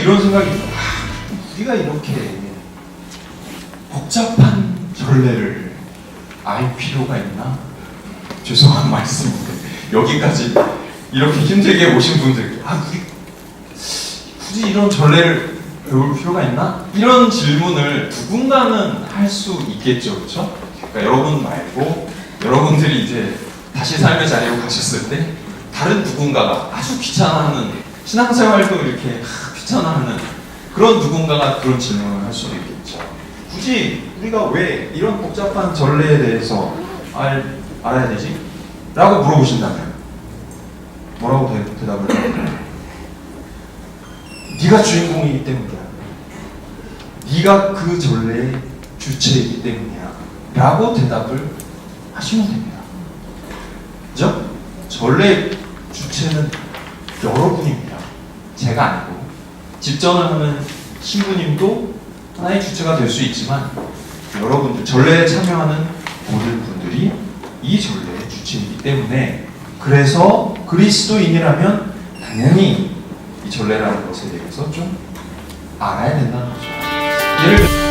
이런 생각이 들어. 아, 우리가 이렇게 복잡한 전례를 알 필요가 있나? 죄송한 말씀인데 여기까지 이렇게 힘들게 오신 분들 아 우리 굳이 이런 전례를 배울 필요가 있나? 이런 질문을 누군가는 할 수 있겠죠, 그렇죠? 그러니까 여러분 말고 여러분들이 이제 다시 삶의 자리로 가셨을 때 다른 누군가가 아주 귀찮아하는 신앙생활도 이렇게 하, 귀찮아하는 그런 누군가가 그런 질문을 할 수도 있겠죠. 굳이 우리가 왜 이런 복잡한 전례에 대해서 알, 알아야 되지? 라고 물어보신다면 뭐라고 대, 대답을 해요? 네가 주인공이기 때문이야. 네가 그 전례의 주체이기 때문이야. 라고 대답을 하시면 됩니다. 그죠? 전례의 주체는 여러분입니다. 제가 아니고 집전을 하는 신부님도 하나의 주체가 될 수 있지만 여러분들 전례에 참여하는 모든 분들이 이 전례의 주체이기 때문에 그래서 그리스도인이라면 당연히 이 전례라는 것에 대해서 좀 알아야 된다는 거죠. 예를